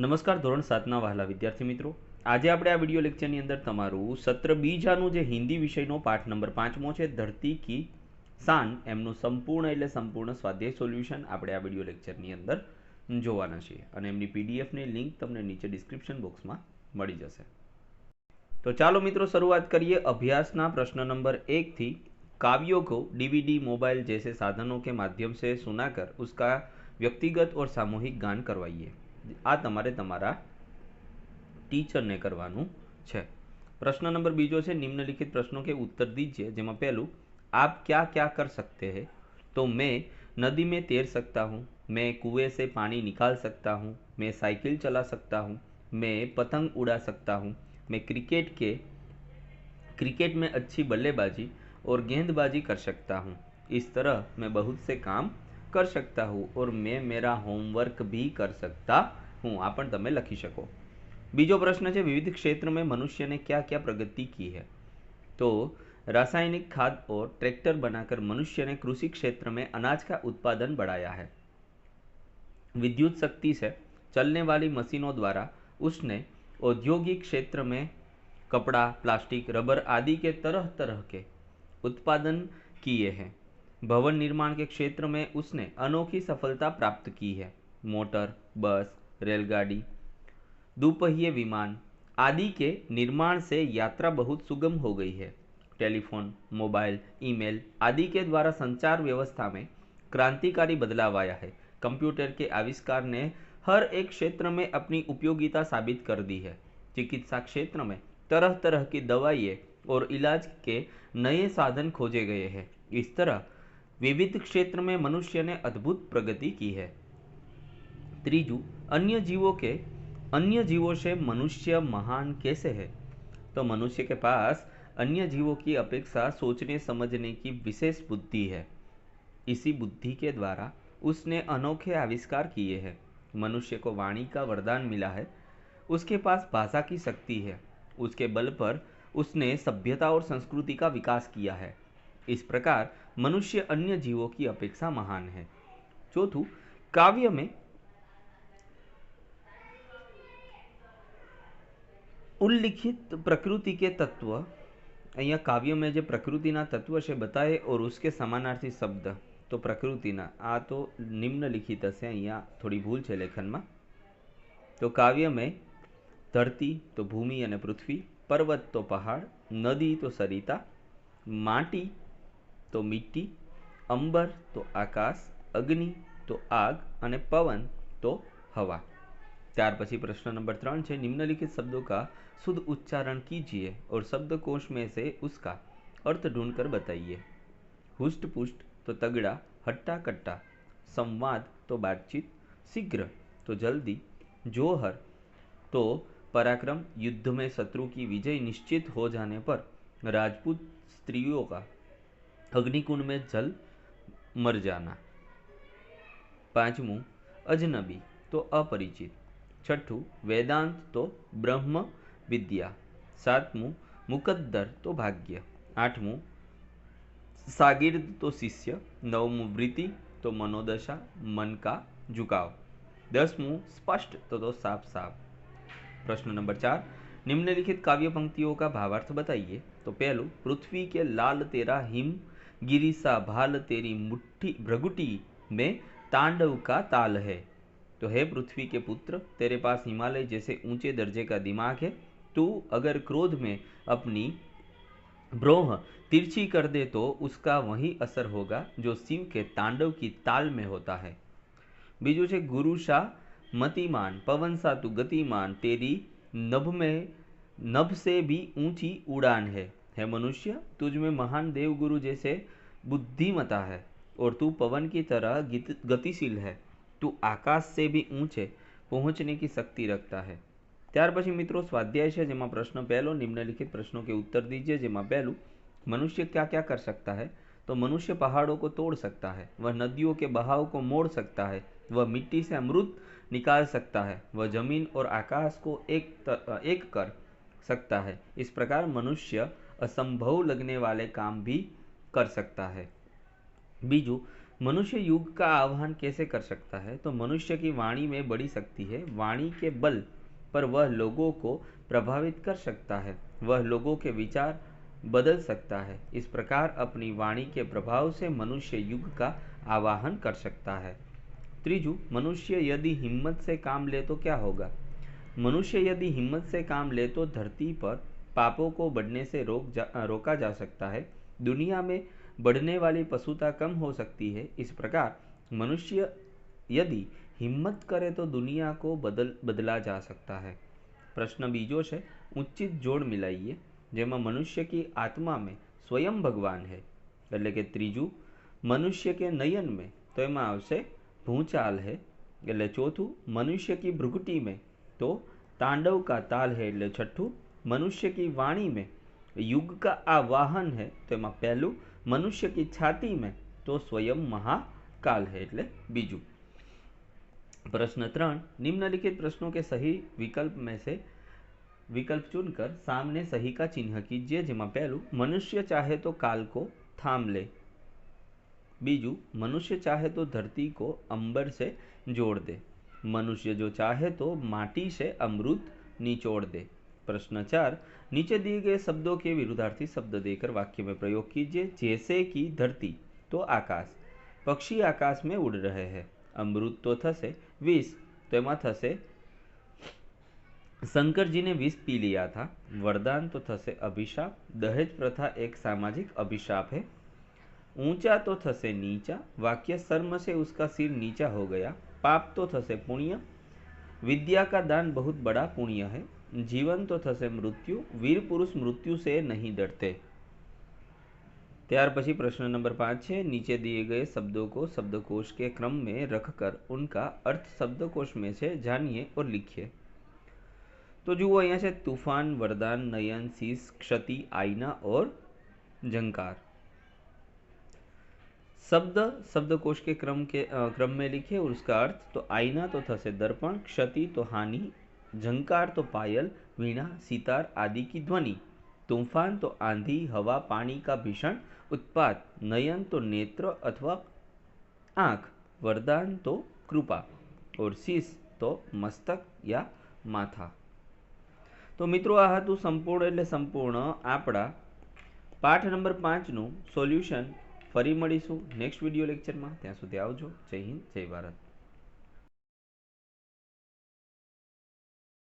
નમસ્કાર, ધોરણ સાતના વહાલા વિદ્યાર્થી મિત્રો. આજે આપણે આ વીડિયો લેક્ચરની અંદર તમારું સત્ર બીજાનું જે હિન્દી વિષયનો પાઠ નંબર પાંચમો છે, ધરતી કી શાન, એમનું સંપૂર્ણ એટલે સંપૂર્ણ સ્વાધ્યાય સોલ્યુશન આપણે આ વીડિયો લેક્ચરની અંદર જોવાના છીએ. અને એમની પીડીએફની લિંક તમને નીચે ડિસ્ક્રિપ્શન બોક્સમાં મળી જશે. તો ચાલો મિત્રો શરૂઆત કરીએ અભ્યાસના પ્રશ્ન નંબર એકથી. કાવ્યોકો ડીવીડી, મોબાઈલ જૈસે સાધનો કે માધ્યમ સે સુનાકર, ઉસકા વ્યક્તિગત ઓર સામૂહિક ગાન કરવાઈએ. આ તમારે તમારા ટીચરને કરવાનું છે પ્રશ્ન નંબર બીજો છે નિમ્નલિખિત પ્રશ્નો કે उत्तर दीजिए જેમાં પહેલું आप क्या क्या कर सकते हैं तो मैं नदी में तैर सकता हूँ मैं कुएं से पानी निकाल सकता हूँ मैं साइकिल चला सकता हूँ मैं पतंग उड़ा सकता हूँ मैं क्रिकेट के क्रिकेट में अच्छी बल्लेबाजी और गेंदबाजी कर सकता हूँ इस तरह मैं बहुत से काम कर सकता हूँ और मैं मेरा होमवर्क भी कर सकता हूँ આ પણ તમે લખી શકો બીજો પ્રશ્ન છે વિવિધ क्षेत्र में मनुष्य ने क्या क्या प्रगति की है तो रासायनिक खाद और ट्रैक्टर बनाकर मनुष्य ने कृषि क्षेत्र में अनाज का उत्पादन बढ़ाया है विद्युत शक्ति से चलने वाली मशीनों द्वारा उसने औद्योगिक क्षेत्र में कपड़ा प्लास्टिक रबर आदि के तरह तरह के उत्पादन किए हैं भवन निर्माण के क्षेत्र में उसने अनोखी सफलता प्राप्त की है। मोटर, बस, रेलगाड़ी दोपहिए विमान आदि के निर्माण से यात्रा बहुत सुगम हो गई है। टेलीफोन, मोबाइल, ईमेल आदि के द्वारा संचार व्यवस्था में क्रांतिकारी बदलाव आया है। कंप्यूटर के आविष्कार ने हर एक क्षेत्र में अपनी उपयोगिता साबित कर दी है। चिकित्सा क्षेत्र में तरह तरह की दवाइयाँ और इलाज के नए साधन खोजे गए हैं। इस तरह विविध क्षेत्र में मनुष्य ने अद्भुत प्रगति की है। त्रीजू, अन्य जीवों के, अन्य जीवों से मनुष्य महान कैसे है? तो मनुष्य के पास अन्य जीवों की अपेक्षा सोचने, समझने की विशेष बुद्धि है। इसी बुद्धि के द्वारा उसने अनोखे आविष्कार किए हैं। मनुष्य को वाणी का वरदान मिला है। उसके पास भाषा की शक्ति है। उसके बल पर उसने सभ्यता और संस्कृति का विकास किया है। इस प्रकार मनुष्य अन्य जीवों की अपेक्षा महान है चौथू काव्य में उल्लिखित प्रकृति के तत्व અહીંયા કાવ્યમાં જે પ્રકૃતિના તત્વ છે બતાવે ઓર ઉસકે સમાનાર્થી શબ્દ તો પ્રકૃતિના આ તો નિમ્નલિખિત હશે અહીંયા થોડી ભૂલ છે લેખનમાં તો કાવ્યમાં ધરતી તો ભૂમિ અને પૃથ્વી પર્વત તો પહાડ નદી તો સરિતા માટી તો મિટ્ટી અંબર તો આકાશ અગ્નિ તો આગ અને પવન તો हवा ત્યાર પછી પ્રશ્ન નંબર ત્રણ છે निम्नलिखित शब्दों का शुद्ध उच्चारण कीजिए और शब्दकोश में से उसका अर्थ ढूंढ कर बताइए हुष्ट पुष्ट तो तगड़ा हट्टा कट्टा संवाद तो बातचीत शीघ्र तो जल्दी जोहर तो पराक्रम युद्ध में शत्रु की विजय निश्चित हो जाने पर राजपूत स्त्रियों का अग्निकुंड में जल मर जाना। पांचमू अजनबी तो अपरिचित। छठू, वेदांत तो ब्रह्म विद्या। सातमू मुकद्दर तो भाग्य। आठमू सागिर्द तो शिष्य। नवमू, वृत्ति तो मनोदशा, मन का झुकाव। दसमू, स्पष्ट तो तो साफ़ साफ़। प्रश्न नंबर चार, निम्नलिखित काव्य पंक्तियों का भावार्थ बताइए। तो पहलू, पृथ्वी के लाल तेरा हिम गिरिसा भाल तेरी मुट्ठी भ्रगुटी में तांडव का ताल है तो हे पृथ्वी के पुत्र तेरे पास हिमालय जैसे ऊंचे दर्जे का दिमाग है तू अगर क्रोध में अपनी ब्रोह तिरछी कर दे तो उसका वही असर होगा जो शिव के तांडव की ताल में होता है बीजू છે ગુરુશા મતિમાન પવન सा तू गतिमान तेरी नभ में नभ से भी ऊंची उड़ान है है मनुष्य तुझ में महान देवगुरु जैसे बुद्धिमता है और तू पवन की तरह गतिशील है तू आकाश से भी ऊंचे पहुंचने की शक्ति रखता है ત્યાર પછી મિત્રો સ્વાધ્યાય છે જેમાં પ્રશ્ન પહેલો निम्नलिखित प्रश्नों के उत्तर दीजिए જેમાં પહેલું मनुष्य क्या क्या कर सकता है तो मनुष्य पहाड़ों को तोड़ सकता है वह नदियों के बहाव को मोड़ सकता है वह मिट्टी से अमृत निकाल सकता है वह जमीन और आकाश को एक तर, एक कर सकता है इस प्रकार मनुष्य असंभव लगने वाले काम भी कर सकता है। बीजू, मनुष्य युग का आह्वान कैसे कर सकता है? तो मनुष्य की वाणी में बड़ी शक्ति है। वाणी के बल पर वह लोगों को प्रभावित कर सकता है। वह लोगों के विचार बदल सकता है। इस प्रकार अपनी वाणी के प्रभाव से मनुष्य युग का आवाहन कर सकता है। त्रीजू, मनुष्य यदि हिम्मत से काम ले तो क्या होगा? मनुष्य यदि हिम्मत से काम ले तो धरती पर पापों को बढ़ने से रोक जा, रोका जा सकता है दुनिया में बढ़ने वाली पशुता कम हो सकती है इस प्रकार मनुष्य यदि हिम्मत करे तो दुनिया को बदल बदला जा सकता है પ્રશ્ન બીજો છે ઉચિત જોડ મિલાઈએ જેમાં મનુષ્ય की आत्मा में स्वयं भगवान है એટલે કે ત્રીજું મનુષ્ય કે નયન में તો એમાં આવશે ભૂચાલ है એટલે ચોથું મનુષ્ય की भ्रुकुटी में तो तांडव का ताल है એટલે છઠ્ઠું मनुष्य की वाणी में युग का आवाहन है तो એમાં પહેલું मनुष्य की छाती में तो स्वयं महाकाल है એટલે બીજું प्रश्न त्रण निम्नलिखित प्रश्नों के सही विकल्प में से विकल्प चुनकर सामने सही का चिन्ह कीजिए जिमा पहलू मनुष्य चाहे तो काल को थाम ले बीजू मनुष्य चाहे तो धरती को अंबर से जोड़ दे मनुष्य जो चाहे तो माटी से अमृत निचोड़ दे प्रश्न चार नीचे दिए गए शब्दों के विरुद्धार्थी शब्द देकर वाक्य में प्रयोग कीजिए, जैसे कि की धरती तो आकाश। पक्षी आकाश में उड़ रहे हैं। अमृत तो थसे, विष तो थसे। शंकर जी ने विष पी लिया था। वरदान तो थसे अभिशाप, दहेज प्रथा एक सामाजिक अभिशाप है। ऊँचा तो थसे नीचा, वाक्य शर्म से उसका सिर नीचा हो गया। पाप तो थसे पुण्य, विद्या का दान बहुत बड़ा पुण्य है। जीवन तो थसे मृत्यु वीर पुरुष मृत्यु से नहीं डरते ત્યાર પછી પ્રશ્ન નંબર પાંચ છે નીચે दिए गए शब्दों को शब्दकोश के क्रम में रखकर उनका अर्थ शब्दकोश में से जानिए और लिखिए तो જુઓ અહીંયા છે तूफान वरदान नयन शीश क्षति आईना और झंकार शब्द शब्दकोश के क्रम के क्रम में लिखे और उसका अर्थ तो आईना तो थसे दर्पण क्षति तो हानि झंकार तो पायल वीणा सितार आदि की ध्वनि तूफान तो आंधी हवा पानी का भीषण उत्पात नयन तो नेत्र अथवा आंख वरदान तो कृपा और शीश तो मस्तक या माथा તો મિત્રો આ હતું સંપૂર્ણ એટલે સંપૂર્ણ આપણા પાઠ નંબર પાંચનું સોલ્યુશન ફરી મળીશું નેક્સ્ટ વિડીયો લેક્ચરમાં ત્યાં સુધી આવજો જય હિન્દ જય ભારત